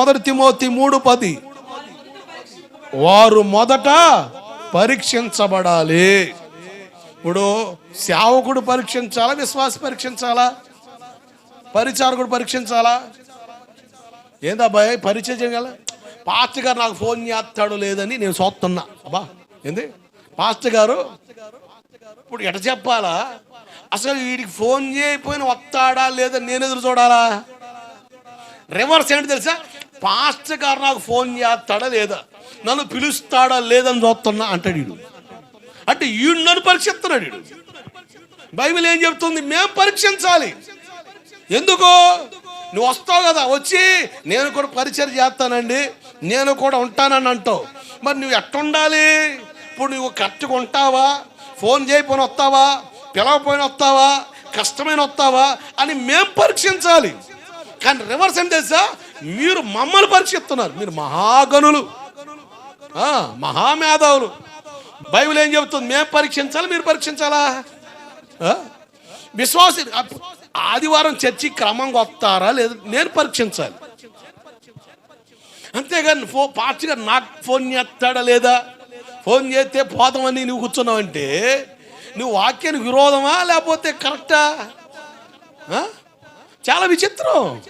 మొదటి తిమోతి మూడు పది. వారు మొదట పరీక్షించబడాలి. ఇప్పుడు సేవకుడు పరీక్షించాలా విశ్వాస పరీక్షించాలా? పరిచారకుడు పరీక్షించాలా? ఏందబ్బాయి పరిచయం చేయగల పాస్టర్ గారు నాకు ఫోన్ చేస్తాడు లేదని నేను చూస్తున్నా అబ్బా ఏంది? పాస్టర్ గారు ఇప్పుడు ఎట చెప్పాలా? అసలు వీడికి ఫోన్ చేయకపోయినా వస్తాడా లేదా నేను ఎదురు చూడాలా? రివర్స్ ఏంటి తెలుసా? పాస్టర్ గారు నాకు ఫోన్ చేస్తాడా లేదా? నన్ను పిలుస్తాడా లేదని చూస్తున్నా అంటాడు వీడు. అంటే ఈడు నన్ను పరీక్షిస్తున్నాడు వీడు. బైబిల్ ఏం చెప్తుంది? మేము పరీక్షించాలి. ఎందుకు? నువ్వు వస్తావు కదా వచ్చి నేను కూడా పరిచయం చేస్తానండి. నేను కూడా ఉంటానని అంటావు. మరి నువ్వు ఎట్టుండాలి? ఇప్పుడు నువ్వు కరెక్ట్గా ఉంటావా? ఫోన్ చేయకపోయిన వస్తావా? పిలవపోయిన వస్తావా? కష్టమైన వస్తావా? అని మేము పరీక్షించాలి. కానీ రివర్స్ ఏం తెలుసా? మీరు మమ్మల్ని పరీక్షిస్తున్నారు మీరు మహాగనులు మహామేధావులు. బైబిల్ ఏం చెబుతుంది? మేము పరీక్షించాలి? మీరు పరీక్షించాలా? విశ్వాస ఆదివారం చర్చి క్రమంగా వస్తారా లేదు నేను పరీక్షించాలి. అంతేగాని ఫో పార్టీగా నాకు ఫోన్ చేస్తాడా లేదా? ఫోన్ చేస్తే పోదామని నువ్వు కూర్చున్నావంటే నువ్వు వాక్యానికి విరోధమా? లేకపోతే కరెక్టా? చాలా విచిత్రం.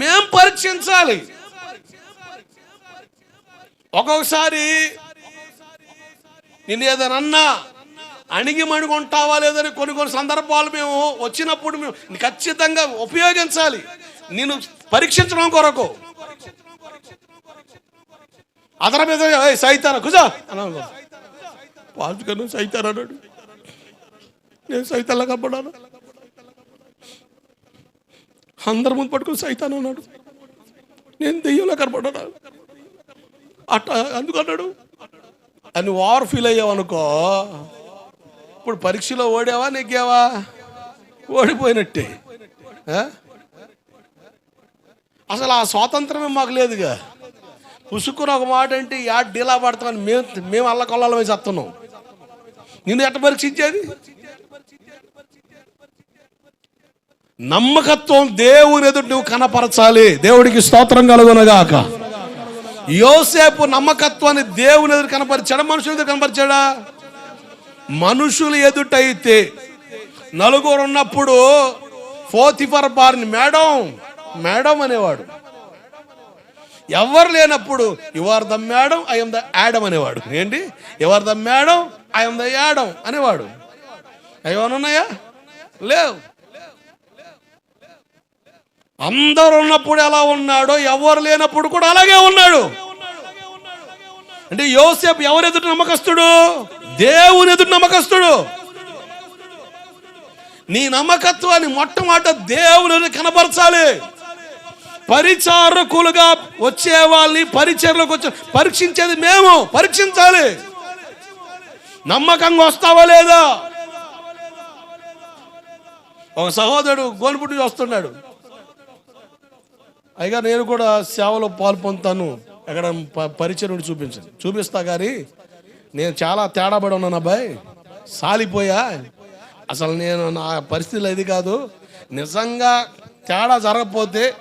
మేం పరీక్షించాలి. ఒక్కొక్కసారి నేను ఏదైనా అన్నా అణిగి మణుగుంటావా లేదని కొన్ని కొన్ని సందర్భాలు మేము వచ్చినప్పుడు మేము ఖచ్చితంగా ఉపయోగించాలి. నేను పరీక్షించడం కొరకు. అతని మీద సైతాన కుజా అన్నాను పాజుకను సైతాన్ అన్నాడు. నేను సైతాన్లా కనపడాను అందరి ముందు పట్టుకుని సైతాన్ అన్నాడు. నేను దెయ్యంలో కనపడ్డా అట్ట అందుకు అన్నాడు? అని వార్ ఫీల్ అయ్యావు అనుకో. ఇప్పుడు పరీక్షలో ఓడావా నెగ్గావా? ఓడిపోయినట్టే. అసలు ఆ స్వాతంత్రమే మాకు లేదుగా. పుసుక్కుని ఒక మాట అంటే యాడ్ డీలా పడతామని మేము మేము అల్ల కొల్లాల వేసి వస్తున్నాం నిన్ను ఎట్ట పరీక్షించేది? నమ్మకత్వం దేవుని ఎదుటి నువ్వు కనపరచాలి. దేవుడికి స్తోత్రం కలుగునగాక. యోసేపు నమ్మకత్వాన్ని దేవుని ఎదురు కనపరిచాడా? మనుషుల ఎదురు కనపరిచాడా? మనుషులు ఎదుటైతే నలుగురు ఉన్నప్పుడు ఫోతిఫర్ బార్ని మేడం మేడం అనేవాడు. ఎవరు లేనప్పుడు your the madam I'm the Adam అనేవాడు. ఏంటి? Your the madam I'm the Adam అనేవాడు. ఏమైనా ఉన్నాయా? లేవు. అందరు ఉన్నప్పుడు ఎలా ఉన్నాడో ఎవరు లేనప్పుడు కూడా అలాగే ఉన్నాడు. అంటే యోసేపు ఎవరు ఎదుటి నమ్మకస్తుడు? దేవుని ఎదుటి నమ్మకస్తుడు. నీ నమ్మకత్వాన్ని మొట్టమొదట దేవుని కనపరచాలి. పరిచారకులుగా వచ్చే వాళ్ళని పరిచర్లకు వచ్చే పరీక్షించేది మేము. పరీక్షించాలి. నమ్మకంగా వస్తావా లేదా? ఒక సహోదరుడు గోల్పుట్టి వస్తున్నాడు అయ్యగా నేను కూడా సేవలో పాలు పొందుతాను. ఎక్కడ ప- పరిచయం చూపించండి. చూపిస్తా కానీ నేను చాలా తేడాబడి ఉన్నాను అబ్బాయి. సాలిపోయా. అసలు నేను నా పరిస్థితులు అది కాదు. నిజంగా తేడా జరగకపోతే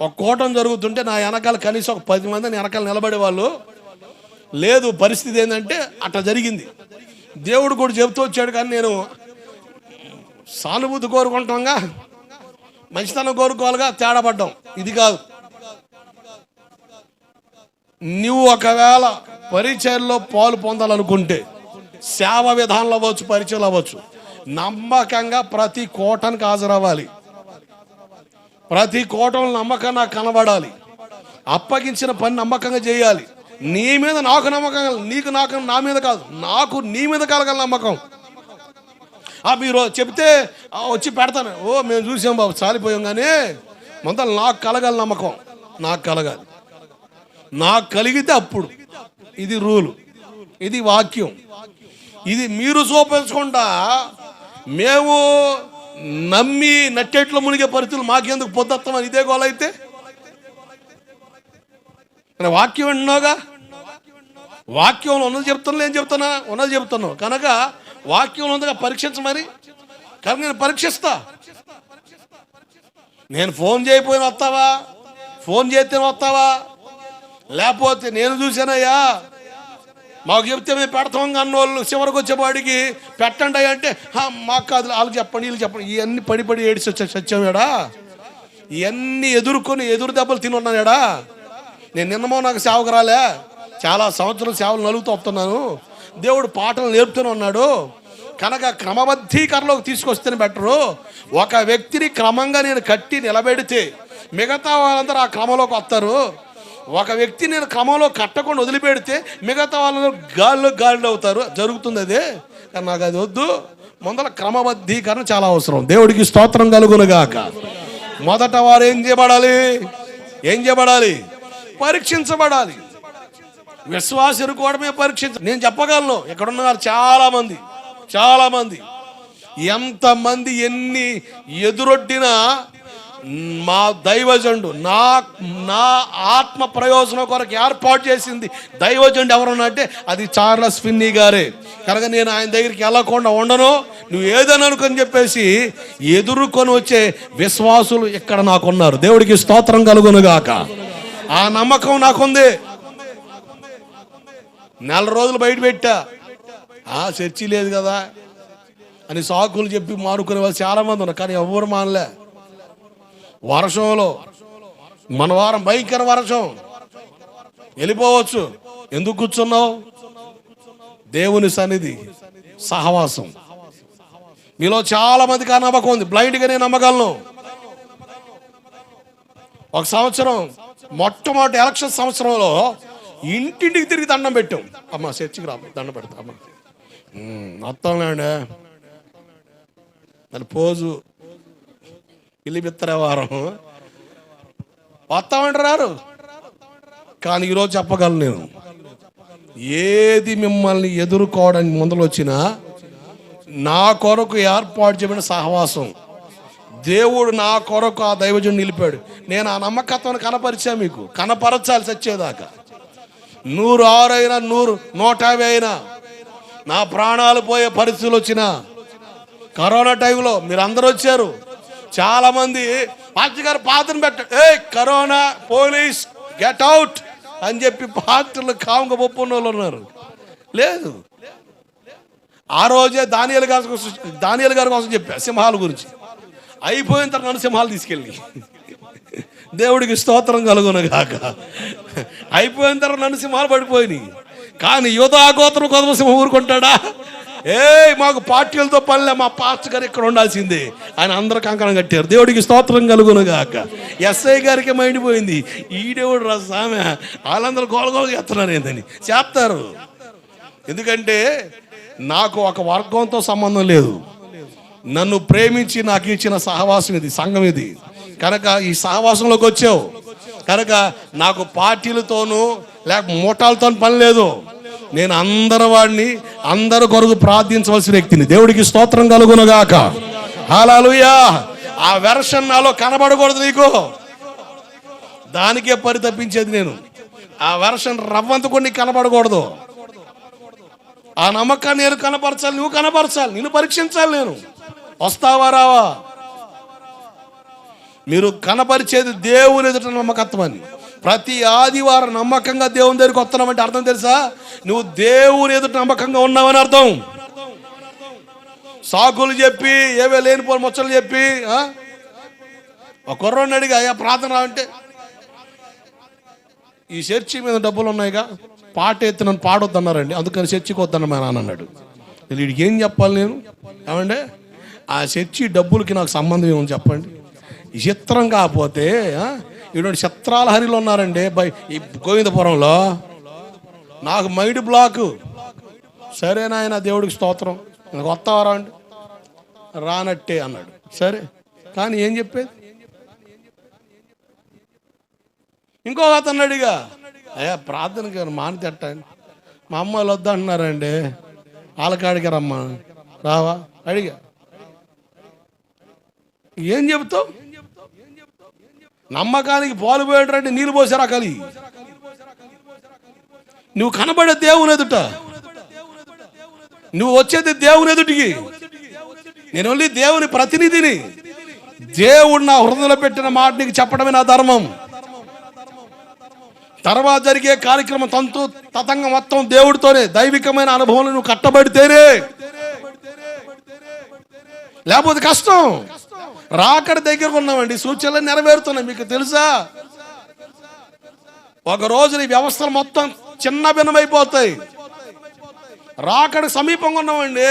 ఒక కూటం జరుగుతుంటే నా వెనకాల కనీసం ఒక పది మంది వెనకాల నిలబడే వాళ్ళు లేదు పరిస్థితి ఏంటంటే అట్లా జరిగింది. దేవుడు కూడా చెబుతూ వచ్చాడు కానీ నేను సానుభూతి కోరుకుంటాంగా. మంచితనం కోరుకోవాలిగా తేడా పడ్డాం ఇది కాదు. నువ్వు ఒకవేళ పరిచయంలో పాలు పొందాలనుకుంటే సేవ విధానంలో అవ్వచ్చు పరిచయం అవ్వచ్చు. నమ్మకంగా ప్రతి కోటానికి హాజరవ్వాలి. ప్రతి కోటం నమ్మకం నాకు కనబడాలి. అప్పగించిన పని నమ్మకంగా చేయాలి. నీ మీద నాకు నమ్మకం నీకు నాకు నా మీద కాదు. నాకు నీ మీద కలగల నమ్మకం. మీరు చెప్తే వచ్చి పెడతాను. ఓ మేము చూసాం బాబు చాలిపోయాం కానీ మొత్తం నాకు కలగాలి నమ్మకం. నాకు కలగాలి. నాకు కలిగితే అప్పుడు ఇది రూలు ఇది వాక్యం. ఇది మీరు చూపించకుండా మేము నమ్మి నట్టేట్లో మునిగే పరిస్థితులు మాకెందుకు పొద్దుస్తామని ఇదే గోల అయితే? వాక్యం వింటున్నావుగా వాక్యంలో ఉన్నది చెప్తున్నా ఏం చెప్తున్నా ఉన్నది చెప్తున్నావు కనుక వాక్యంలో ఉందిగా పరీక్షించమని కానీ నేను పరీక్షిస్తా. నేను ఫోన్ చేయకపోయినా వస్తావా? ఫోన్ చేస్తే వస్తావా? లేకపోతే నేను చూసానయ్యా మాకు చెప్తే మేము పెడతాం అన్నోళ్ళు చివరికి వచ్చేవాడికి పెట్టండి అంటే "హా, మాకు కాదు వాళ్ళకి చెప్పండి వీళ్ళు చెప్పండి. ఇవన్నీ పడి పడి ఏడిచి వచ్చా చచ్చావాడా ఇవన్నీ ఎదుర్కొని ఎదురు దెబ్బలు తిని ఉన్నాడా నేను నిన్నమో నాకు సేవకు రాలే. చాలా సంవత్సరం సేవలు నలుగుతూ వస్తున్నాను. దేవుడు పాటలు నేర్పుతూనే ఉన్నాడు. కనుక క్రమబద్ధీకరణలోకి తీసుకొస్తేనే బెటరు. ఒక వ్యక్తిని క్రమంగా నేను కట్టి నిలబెడితే మిగతా వాళ్ళందరూ ఆ క్రమంలోకి వస్తారు. ఒక వ్యక్తి నేను క్రమంలో కట్టకుండా వదిలిపెడితే మిగతా వాళ్ళు గాల్లో గాలిలో అవుతారు. జరుగుతుంది అదే. కానీ నాకు అది వద్దు. ముందర క్రమబద్ధీకరణ చాలా అవసరం. దేవుడికి స్తోత్రం కలుగునుగాక మొదట వారు ఏం చేయబడాలి? ఏం చేయబడాలి? పరీక్షించబడాలి. విశ్వాస కూడమే పరీక్షించ నేను చెప్పగలను ఎక్కడున్నారు చాలా మంది చాలా మంది ఎంతమంది ఎన్ని ఎదురొడ్డినా మా దైవజండు నా నా ఆత్మ ప్రయోజనం కొరకు ఏర్పాటు చేసింది దైవజండు ఎవరన్నా అంటే అది చార్లెస్ ఫిన్నీ గారే. కనుక నేను ఆయన దగ్గరికి వెళ్ళకుండా ఉండను నువ్వు ఏదని అనుకొని చెప్పేసి ఎదుర్కొని వచ్చే విశ్వాసులు ఇక్కడ నాకున్నారు. దేవుడికి స్తోత్రం కలుగునుగాక. ఆ నమ్మకం నాకుంది. నెల రోజులు బయట పెట్టా. ఆ చర్చి లేదు కదా అని సాకులు చెప్పి మానుకునే వాళ్ళు చాలా మంది ఉన్నారు కానీ ఎవరు మానలే. వర్షంలో మన వారం భయంకర వర్షం. వెళ్ళిపోవచ్చు. ఎందుకు కూర్చున్నావు? దేవుని సన్నిధి సహవాసం. మీలో చాలా మందికి ఆ నమ్మకం ఉంది. బ్లైండ్గా నేను నమ్మగలను. ఒక సంవత్సరం మొట్టమొదటి ఎలక్షన్ సంవత్సరంలో ఇంటింటికి తిరిగి దండం పెట్టాం. అమ్మ చర్చికి రా దండం పెడతా అమ్మ. మొత్తంలేండి దాని పోజు. ఇల్లు బిత్తరే వారం. వస్తామంటారు కానీ ఈరోజు చెప్పగలను నేను. ఏది మిమ్మల్ని ఎదుర్కోవడానికి ముందలు వచ్చినా నా కొరకు ఏర్పాటు చేయబడిన సహవాసం. దేవుడు నా కొరకు ఆ దైవజుని నిలిపాడు. నేను ఆ నమ్మకత్వాన్ని కనపరిచా మీకు. కనపరచాలి సచ్చేదాకా నూరు ఆరు అయినా నూరు నూట యాభై అయినా. నా ప్రాణాలు పోయే పరిస్థితులు వచ్చినా. కరోనా టైంలో మీరు అందరు వచ్చారు. చాలా మంది పాస్టర్ గారు పాత్రను పెట్ట ఏ కరోనా పోలీస్ గెట్ అవుట్ అని చెప్పి పాత్రలు కాముగా ఒప్పున్న వాళ్ళు ఉన్నారు. లేదు. ఆ రోజే దానియలు గారి కోసం దానియలు గారి కోసం చెప్పా సింహాల గురించి. అయిపోయిన తర్వాత నన్ను సింహాలు తీసుకెళ్ళి. దేవుడికి స్తోత్రం కలుగును గాక. అయిపోయిన తర్వాత నన్ను సింహాలు పడిపోయినాయి. కానీ యువత గోత్రం కొదమ సింహం ఊరుకుంటాడా? ఏ మాకు పార్టీలతో పనిలే మా పాస్ట్ గారు ఇక్కడ ఉండాల్సిందే. ఆయన అందరు కంకణం కట్టారు. దేవుడికి స్తోత్రం కలుగును గాక. ఎస్ఐ గారికి మైండ్ పోయింది ఈడేవుడు రా సామె వాళ్ళందరూ గోలగోలు చేస్తున్నారు ఏందని. చెప్తారు ఎందుకంటే నాకు ఒక వర్గంతో సంబంధం లేదు. నన్ను ప్రేమించి నాకు ఇచ్చిన సహవాసం ఇది సంఘం ఇది. కనుక ఈ సహవాసంలోకి వచ్చావు. కనుక నాకు పార్టీలతోనూ లేక మూటాలతో పని లేదు. నేను అందరి వాడిని అందరి కొరకు ప్రార్థించవలసిన వ్యక్తిని దేవుడికి స్తోత్రం కలుగునుగాక. హాలాలుయా ఆ వెర్షన్ నాలో కనబడకూడదు నీకు. దానికే పరితపించేది నేను. ఆ వెర్షన్ రవ్వంత కొన్ని కనబడకూడదు. ఆ నమ్మకాన్ని నేను కనపరచాలి నువ్వు కనపరచాలి నిన్ను పరీక్షించాలి నేను. వస్తావా రావా? మీరు కనపరిచేది దేవుని ఎదుట నమ్మకత్వాన్ని. ప్రతి ఆదివారం నమ్మకంగా దేవుని దగ్గరికి వస్తున్నామంటే అర్థం తెలుసా? నువ్వు దేవుని ఎదుట నమ్మకంగా ఉన్నావని అర్థం. సాకులు చెప్పి ఏవే లేనిపోని ముచ్చలు చెప్పి ఒక కుర్రోడిని అడిగి అయ్యా ప్రార్థన రా అంటే ఈ చర్చి మీద డబ్బులు ఉన్నాయిగా పాట ఎత్తి నన్ను పాడొద్దన్నారండి అందుకని చర్చికి వద్దన్న మా నాన్న అన్నాడు. వీడికి ఏం చెప్పాలి నేను? ఏమంటే ఆ చర్చి డబ్బులకి నాకు సంబంధం ఏమని చెప్పండి? చిత్రం కాకపోతే ఇటువంటి చిత్రాల హరిలో ఉన్నారండి. బై ఈ గోవిందపురంలో నాకు మైండ్ బ్లాక్. సరే నాయన దేవుడికి స్తోత్రం. నాకు వస్తావరా అండి? రానట్టే అన్నాడు. సరే కానీ ఏం చెప్పేది? ఇంకో అతను అడిగా అయ్యా ప్రార్థనకి మానితే ఎట్టా అని. మా అమ్మాయిలు వద్దంటున్నారండి ఆలకాడికి రమ్మా. రావా? అడిగా. ఏం చెబుతావు? నమ్మకానికి పాలు పోయేటంటే నీళ్ళు పోసారా కలి? నువ్వు కనబడే దేవుని ఎదుట. నువ్వు వచ్చేది దేవుని ఎదుటికి. నేను ఓన్లీ దేవుని ప్రతినిధిని. దేవుడు నా హృదయంలో పెట్టిన మాట నీకు చెప్పడమే నా ధర్మం. తర్వాత జరిగే కార్యక్రమం తంతు తతంగం మొత్తం దేవుడితోనే దైవికమైన అనుభవం నువ్వు కట్టబడితేనే లేకపోతే కష్టం. రాకడ దగ్గరకు ఉన్నామండి. సూచనలు నెరవేరుతున్నాయి. మీకు తెలుసా? ఒక రోజు ఈ వ్యవస్థలు మొత్తం చిన్న భిన్నమైపోతాయి. రాకడ సమీపంగా ఉన్నామండి.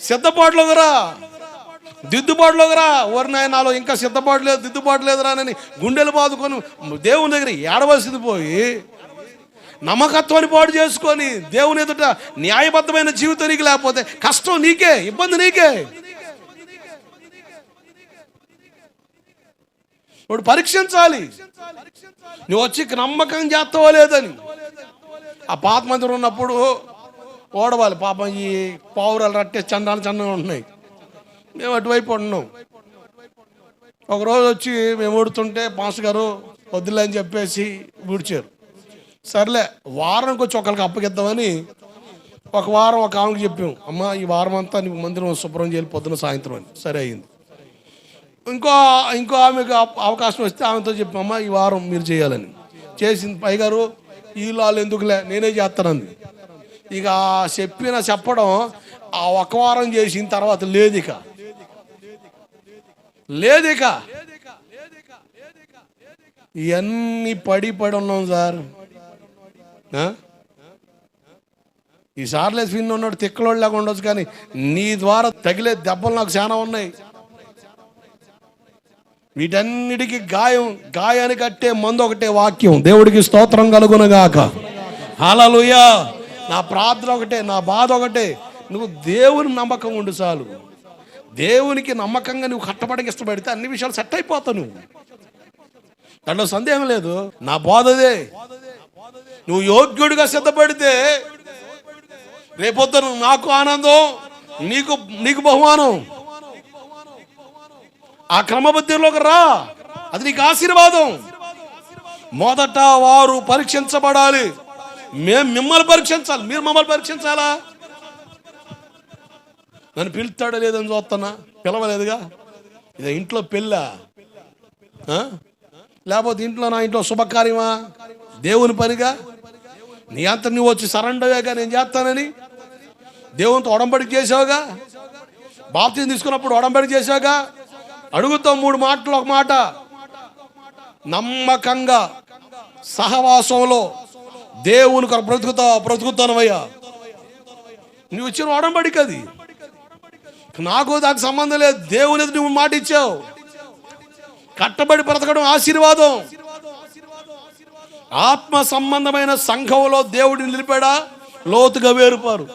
సిద్ధపాటులోకి రా. దిద్దుబాటులోకి రా. ఓరి నాయనాలో ఇంకా సిద్ధపాటు లేదు దిద్దుబాటు లేదురా అని గుండెలు బాదుకొని దేవుని దగ్గర ఏడవలసింది పోయి నమ్మకత్వాన్ని పాటు చేసుకొని దేవుని ఎదుట న్యాయబద్ధమైన జీవితం నీకు లేకపోతే కష్టం నీకే ఇబ్బంది నీకే. ఇప్పుడు పరీక్షించాలి. నువ్వు వచ్చి నమ్మకం చేస్తావో లేదని. ఆ పాత మందిరం ఉన్నప్పుడు ఓడవాలి. పాపం ఈ పావురాలు రట్టే చందాలు చందంగా ఉన్నాయి. మేము అటువైపు ఉన్నాం. ఒకరోజు వచ్చి మేము ఊడుతుంటే మాస్టర్ గారు వద్దులే అని చెప్పేసి ఊడ్చారు సర్లే వారానికి వచ్చి ఒకరికి అప్పగిద్దామని ఒక వారం ఒక ఆమెకి చెప్పాం. అమ్మ ఈ వారం అంతా నీకు మందిరం శుభ్రం చేయాలి పొద్దున సాయంత్రం అని. సరే అయింది. ఇంకో ఇంకో ఆమెకు అవకాశం వస్తే ఆమెతో చెప్పాం అమ్మ ఈ వారం మీరు చేయాలని. చేసింది పైగారు ఈ లాలు ఎందుకులే? నేనే చేస్తానంది. ఇక చెప్పిన చెప్పడం ఆ ఒక వారం చేసిన తర్వాత లేదు ఇక. లేదు ఇక. ఇవన్నీ పడి పడి ఉన్నాం సార్. ఈ సార్లెస్ విన్ ఉన్నాడు తిక్కలోడు ఉండొచ్చు కానీ నీ ద్వారా తగిలే దెబ్బలు నాకు చాలా ఉన్నాయి. వీటన్నిటికీ గాయం గాయానికి కట్టే మందు ఒకటే వాక్యం. దేవుడికి స్తోత్రం కలుగునగాక. హల్లెలూయా! నా ప్రార్థన ఒకటే నా బాధ ఒకటే. నువ్వు దేవుని నమ్మకం ఉండు చాలు. దేవునికి నమ్మకంగా నువ్వు కట్టబడికి ఇష్టపడితే అన్ని విషయాలు సెట్ అయిపోతావు నువ్వు. దాంట్లో సందేహం లేదు. నా బోధదే. నువ్వు యోగ్యుడిగా సిద్ధపడితే రేపొద్దు నాకు ఆనందం నీకు నీకు బహుమానం. ఆ క్రమబద్ధిలోకి రా. అది నీకు ఆశీర్వాదం. మొదట వారు పరీక్షించబడాలి. మేము మిమ్మల్ని పరీక్షించాలి. మీరు మమ్మల్ని పరీక్షించాలా? నన్ను పిలుస్తాడో లేదని చూస్తున్నా. పిలవలేదుగా? ఇది ఇంట్లో పెళ్ళా? ఆ? లేకపోతే ఇంట్లో నా ఇంట్లో శుభకార్యమా? దేవుని పనిగా? నీ అంత నువ్వు వచ్చి సరండవేగా నేను చేస్తానని? దేవునితో ఒడంబడికి చేసావుగా బాప్తిని తీసుకున్నప్పుడు ఒడంబడి చేసావుగా అడుగుతావు మూడు మాటలు ఒక మాట. నమ్మకంగా సహవాసంలో దేవుని కొరకు బ్రతుకుతావు? బ్రతుకుతానవయ్యా. నువ్వు ఇచ్చిన ఒడంబడికి అది నాకు దానికి సంబంధం లేదు. దేవుని నువ్వు మాట ఇచ్చావు. కట్టబడి బ్రతకడం ఆశీర్వాదం. ఆత్మ సంబంధమైన సంఘంలో దేవుడిని నిలిపాడా? లోతుగా వేరుపారు.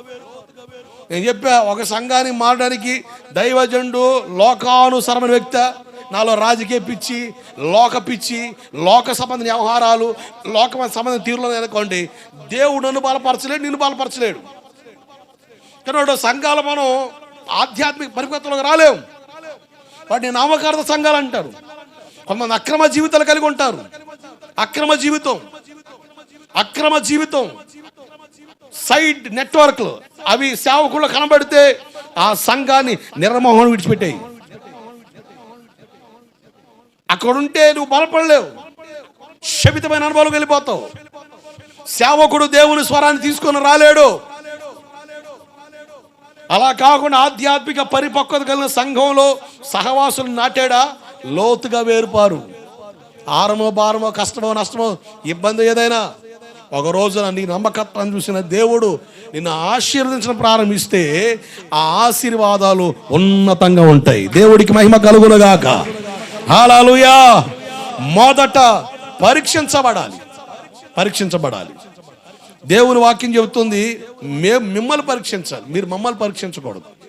నేను చెప్పా ఒక సంఘాన్ని మారడానికి దైవజండు లోకానుసరమైన వ్యక్తి నాలో రాజకీయ పిచ్చి లోక పిచ్చి లోక సంబంధ వ్యవహారాలు లోక సంబంధ తీరులో అనుకోండి దేవుడు నన్ను బలపరచలేడు నిన్ను బలపరచలేడు. కానీ సంఘాలు మనం ఆధ్యాత్మిక పరిపక్వతలోకి రాలేము వాటిని నామకార్థ సంఘాలు అంటారు. కొంతమంది అక్రమ జీవితాలు కలిగి ఉంటారు. అక్రమ జీవితం. అక్రమ జీవితం. సైడ్ నెట్వర్క్లు. అవి సేవకుల్లో కనబడితే ఆ సంఘాన్ని నిర్మోహం విడిచిపెట్టాయి. అక్కడుంటే నువ్వు బలపడలేవు. శపితమైన అనుభవాలకు వెళ్ళిపోతావు. సేవకుడు దేవుని స్వరాన్ని తీసుకొని రాలేడు. అలా కాకుండా ఆధ్యాత్మిక పరిపక్వత కలిగిన సంఘంలో సహవాసులు నాటాడా? లోతుగా వేరుపారు. ఆరమో భారమో కష్టమో నష్టమో ఇబ్బంది ఏదైనా ఒక రోజున నీ నమ్మకత్వాన్ని చూసిన దేవుడు నిన్ను ఆశీర్వదించడం ప్రారంభిస్తే ఆ ఆశీర్వాదాలు ఉన్నతంగా ఉంటాయి. దేవుడికి మహిమ కలుగునగాక. హాలూయా మొదట పరీక్షించబడాలి. పరీక్షించబడాలి. దేవుని వాక్యం చెబుతుంది మేము మిమ్మల్ని పరీక్షించాలి. మీరు మమ్మల్ని పరీక్షించకూడదు.